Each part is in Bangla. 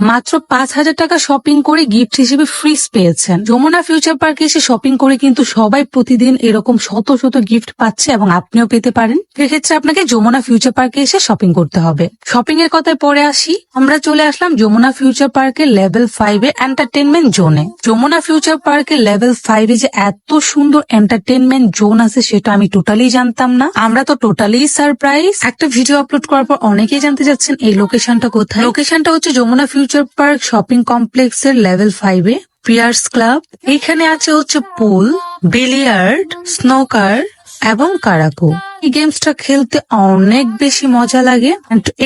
মাত্র পাঁচ হাজার টাকা শপিং করে গিফট হিসেবে ফ্রিজ পেয়েছেন। যমুনা ফিউচার পার্কে এসে শপিং করে কিন্তু সবাই প্রতিদিন এরকম শত শত গিফট পাচ্ছে এবং আপনিও পেতে পারেন। সেক্ষেত্রে আপনাকে যমুনা ফিউচার পার্কে এসে শপিং করতে হবে। শপিং এর কথায় পরে আসি। আমরা চলে আসলাম যমুনা ফিউচার পার্কের লেভেল ফাইভ এ এন্টারটেনমেন্ট জোনে যমুনা ফিউচার পার্কের লেভেল ফাইভ এ যে এত সুন্দর এন্টারটেনমেন্ট জোন আছে সেটা আমি টোটালি জানতাম না। আমরা তো টোটালি সারপ্রাইজ একটা ভিডিও আপলোড করার পর অনেকেই জানতে চাচ্ছেন, এই লোকেশনটা কোথায়? লোকেশনটা হচ্ছে Jamuna future park shopping complex এর লেভেল ফাইভ এ পিয়ার্স ক্লাব এখানে আছে হচ্ছে পুল বিলিয়ার্ড স্নোকার এবং কারাকো এই গেমসটা খেলতে অনেক বেশি মজা লাগে।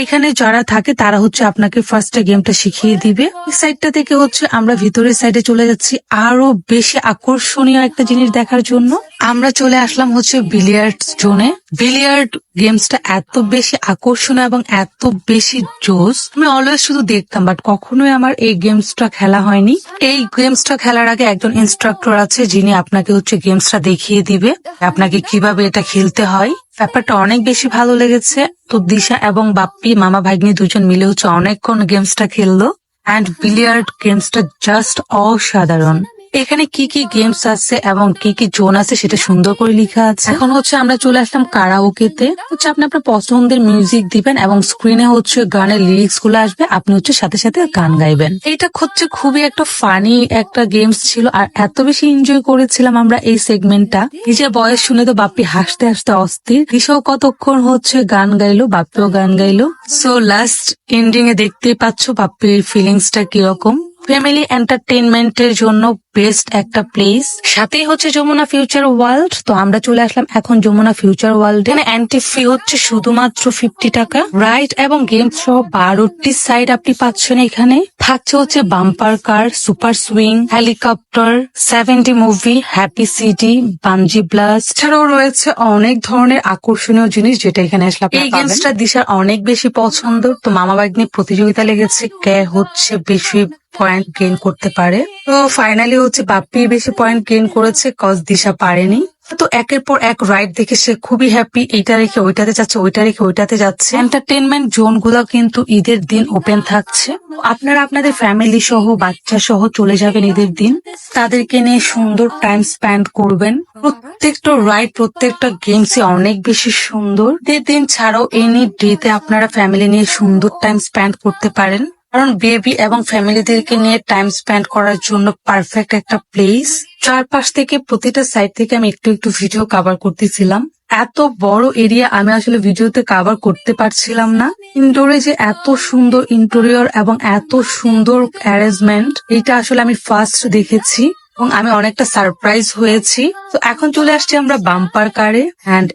এখানে যারা থাকে, তারা হচ্ছে আপনাকে ফার্স্টে গেমটা শিখিয়ে দিবে। সাইডটা থেকে হচ্ছে আমরা ভিতরের সাইডে চলে যাচ্ছি। আরও বেশি আকর্ষণীয় একটা জিনিস দেখার জন্য। আমরা চলে আসলাম হচ্ছে বিলিয়ার্ড জোনে বিলিয়ার্ড গেমসটা এত বেশি আকর্ষণীয় এবং এত বেশি জোস আমি অলওয়েজ শুধু দেখতাম বাট কখনোই আমার এই গেমসটা খেলা হয়নি। এই গেমসটা খেলার আগে একজন ইনস্ট্রাক্টর আছে, যিনি আপনাকে হচ্ছে গেমসটা দেখিয়ে দিবে। আপনাকে কীভাবে এটা খেলতে হয়। ব্যাপারটা অনেক বেশি ভালো লেগেছে। তো দিশা এবং বাপ্পি, মামা ভাগ্নি দুজন মিলে হচ্ছে অনেকক্ষণ গেমসটা খেললো। অ্যান্ড বিলিয়ার্ড গেমসটা জাস্ট অসাধারণ। এখানে কি কি গেমস আছে এবং কি কি জোন আছে সেটা সুন্দর করে লেখা আছে। এখন হচ্ছে আমরা চলে আসলাম কারাওকেতে হচ্ছে আপনি আপনার পছন্দের মিউজিক দিবেন এবং স্ক্রিনে হচ্ছে গানের লিরিক্সগুলো আসবে, আপনি হচ্ছে সাথে সাথে গান গাইবেন। এটা হচ্ছে খুবই একটা ফানি একটা গেমস ছিল আর এত বেশি এনজয় করেছিলাম আমরা এই সেগমেন্টটা নিজের বয়স শুনে তো বাপ্পি হাসতে হাসতে অস্থির। দিশাও কতক্ষণ হচ্ছে গান গাইলো, বাপ্পিও গান গাইলো। সো লাস্ট এন্ডিং এ দেখতেই পাচ্ছ বাপ্পির ফিলিংসটা কীরকম। ফ্যামিলি এন্টারটেনমেন্টের জন্য বেস্ট একটা প্লেস সাথেই হচ্ছে যমুনা ফিউচার ওয়ার্ল্ড তো আমরা চলে আসলাম এখন যমুনা ফিউচার ওয়ার্ল্ড এখানে অ্যান্টি ফি হচ্ছে শুধুমাত্র ফিফটি টাকা। রাইড এবং গেম সহ বারোটি সাইড আপনি পাচ্ছেন এখানে। থাকছে হচ্ছে bumper car super swing helicopter seventy movie happy city bungee blush এছাড়াও রয়েছে অনেক ধরনের আকর্ষণীয় জিনিস যেটা এখানে আসলে এই গেমসটা দিশার অনেক বেশি পছন্দ। তো মামা বাগনি প্রতিযোগিতা লেগেছে। কে হচ্ছে বেশি পয়েন্ট গেইন করতে পারে। তো ফাইনালি হচ্ছে বাপ্পি বেশি পয়েন্ট গেইন করেছে কজ দিশা পারেনি। তো একের পর এক রাইড দেখে সে খুবই হ্যাপি এইটা রেখে ওইটাতে যাচ্ছে, ওইটা রেখে ওইটাতে যাচ্ছে। এন্টারটেনমেন্ট জোনগুলো কিন্তু ঈদের দিন ওপেন থাকছে। আপনারা আপনাদের ফ্যামিলি সহ, বাচ্চা সহ চলে যাবেন ঈদের দিন। তাদেরকে নিয়ে সুন্দর টাইম স্পেন্ড করবেন। প্রত্যেকটা রাইড প্রত্যেকটা গেমস অনেক বেশি সুন্দর। ঈদের দিন ছাড়াও এনি ডেতে আপনারা ফ্যামিলি নিয়ে সুন্দর টাইম স্পেন্ড করতে পারেন। কারণ বেবি এবং ফ্যামিলিদেরকে নিয়ে টাইম স্পেন্ড করার জন্য পারফেক্ট একটা প্লেস। চারপাশ থেকে প্রতিটা সাইড থেকে আমি একটু একটু ভিডিও কভার করতেছিলাম। এত বড় এরিয়া আমি আসলে ভিডিওতে কভার করতে পারছিলাম না। ইনডোরে যে এত সুন্দর ইন্টেরিয়র এবং এত সুন্দর অ্যারেঞ্জমেন্ট এটা আসলে আমি ফার্স্ট দেখেছি এবং আমি অনেকটা সারপ্রাইজ হয়েছি। তো এখন চলে আসছি আমরা বাম্পার কারে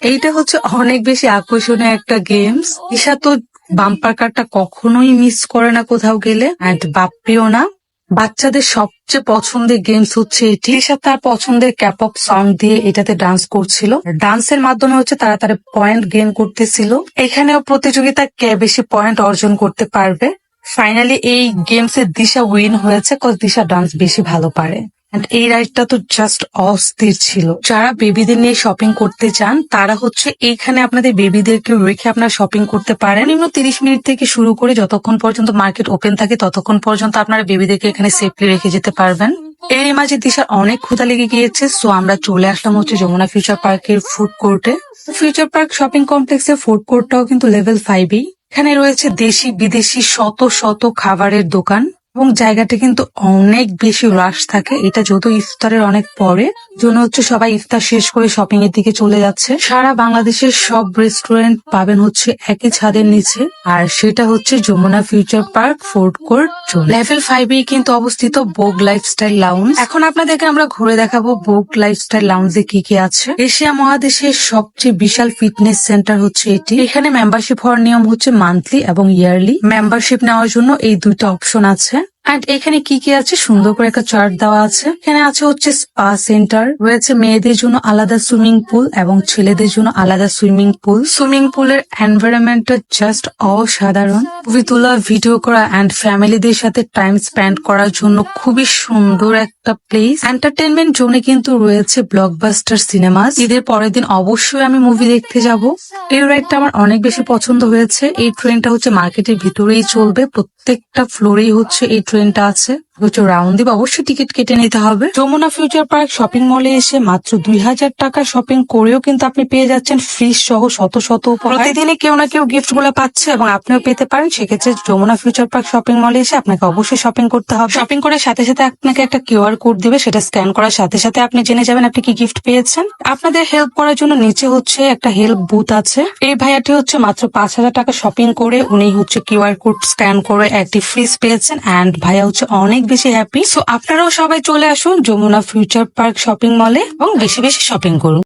এইটা হচ্ছে অনেক বেশি আকর্ষণীয় একটা গেমস ঈশা তো বাম্পার কারটা কখনোই মিস করে না কোথাও গেলে অ্যান্ড বাপ্পিও না। বাচ্চাদের সবচেয়ে পছন্দের গেমস হচ্ছে এটি। ঈশা তার পছন্দের ক্যাপপ সং দিয়ে এটাতে ডান্স করছিল। ডান্সের মাধ্যমে হচ্ছে তারা তার পয়েন্ট গেইন করতেছিল। এখানেও প্রতিযোগিতা কে বেশি পয়েন্ট অর্জন করতে পারবে? ফাইনালি এই গেমস এর দিশা উইন হয়েছে কজ দিশা ডান্স বেশি ভালো পারে। এই রাইডটা তো জাস্ট অস্থির ছিল। যারা বেবিদের নিয়ে শপিং করতে চান, তারা হচ্ছে এইখানে আপনাদের বেবিদেরকে রেখে আপনারা শপিং করতে পারেন। নিম্ন তিরিশ মিনিট থেকে শুরু করে যতক্ষণ পর্যন্ত মার্কেট ওপেন থাকে, ততক্ষণ পর্যন্ত আপনারা বেবিদেরকে এখানে সেফলি রেখে যেতে পারবেন। এর মাঝে দিশার অনেক ক্ষুধা লেগে গিয়েছে সো আমরা চলে আসলাম হচ্ছে যমুনা ফিউচার পার্কের ফুড কোর্টে ফিউচার পার্ক শপিং কমপ্লেক্সের ফুড কোর্টটাও কিন্তু লেভেল ফাইভই এখানে রয়েছে দেশি বিদেশি শত শত খাবারের দোকান। এবং জায়গাটা কিন্তু অনেক বেশি রাশ থাকে। এটা যত ইফতারের অনেক পরে, জন্য হচ্ছে সবাই ইফতার শেষ করে শপিং এর দিকে চলে যাচ্ছে। সারা বাংলাদেশের সব রেস্টুরেন্ট পাবেন হচ্ছে একই ছাদের নিচে, আর সেটা হচ্ছে Jamuna future park food court level five এ কিন্তু অবস্থিত বোগ লাইফস্টাইল লাউন্জ এখন আপনাদেরকে আমরা ঘুরে দেখাবো বোগ লাইফস্টাইল লাউঞ্জে কি কি আছে। এশিয়া মহাদেশের সবচেয়ে বিশাল ফিটনেস সেন্টার হচ্ছে এটি। এখানে মেম্বারশিপ হওয়ার নিয়ম হচ্ছে মান্থলি এবং ইয়ারলি মেম্বারশিপ নেওয়ার জন্য এই দুইটা অপশন আছে। অ্যান্ড এখানে কি কি আছে? সুন্দর করে একটা চার্ট দেওয়া আছে। এখানে আছে হচ্ছে স্পা সেন্টার রয়েছে মেয়েদের জন্য আলাদা সুইমিং পুল এবং ছেলেদের জন্য আলাদা সুইমিং পুল সুইমিং পুলের এনভায়রনমেন্টটা জাস্ট অসাধারণ। ছবি তোলা ভিডিও করা অ্যান্ড ফ্যামিলিদের সাথে টাইম স্পেন্ড করার জন্য খুবই সুন্দর একটা প্লেস এন্টারটেনমেন্ট জোনে কিন্তু রয়েছে ব্লকবাস্টার সিনেমাস ঈদের পরের দিন অবশ্যই আমি মুভি দেখতে যাব। এই রাইডটা আমার অনেক বেশি পছন্দ হয়েছে। এই ট্রেনটা হচ্ছে মার্কেটের ভিতরেই চলবে। প্রত্যেকটা ফ্লোরেই হচ্ছে এই ট্রেনটা আছে। হচ্ছে রাউন্ড দিব অবশ্যই টিকিট কেটে নিতে হবে। যমুনা ফিউচার পার্ক শপিং মলে এসে মাত্র দুই হাজার টাকা শপিং করেও কিন্তু আপনি পেয়ে যাচ্ছেন ফ্রিজ সহ শত শত। প্রতিদিনই কেউ না কেউ গিফটগুলো পাচ্ছে এবং আপনিও পেতে পারেন। সেক্ষেত্রে যমুনা ফিউচার পার্ক শপিং মলে এসে আপনাকে অবশ্যই শপিং করতে হবে। শপিং করার সাথে সাথে আপনাকে একটা কিউআর কোড দিবে সেটা স্ক্যান করার সাথে সাথে আপনি জেনে যাবেন আপনি কি গিফট পেয়েছেন। আপনাদের হেল্প করার জন্য নিচে হচ্ছে একটা হেল্প বুথ আছে। এই ভাইয়াটি হচ্ছে মাত্র পাঁচ হাজার টাকা শপিং করে উনি হচ্ছে কিউআর কোড স্ক্যান করে একটি ফ্রিজ পেয়েছেন। অ্যান্ড ভাইয়া হচ্ছে অনেক বেশি হ্যাপি সো আপনারাও সবাই চলে আসুন যমুনা ফিউচার পার্ক শপিং মলে এবং বেশি বেশি শপিং করুন।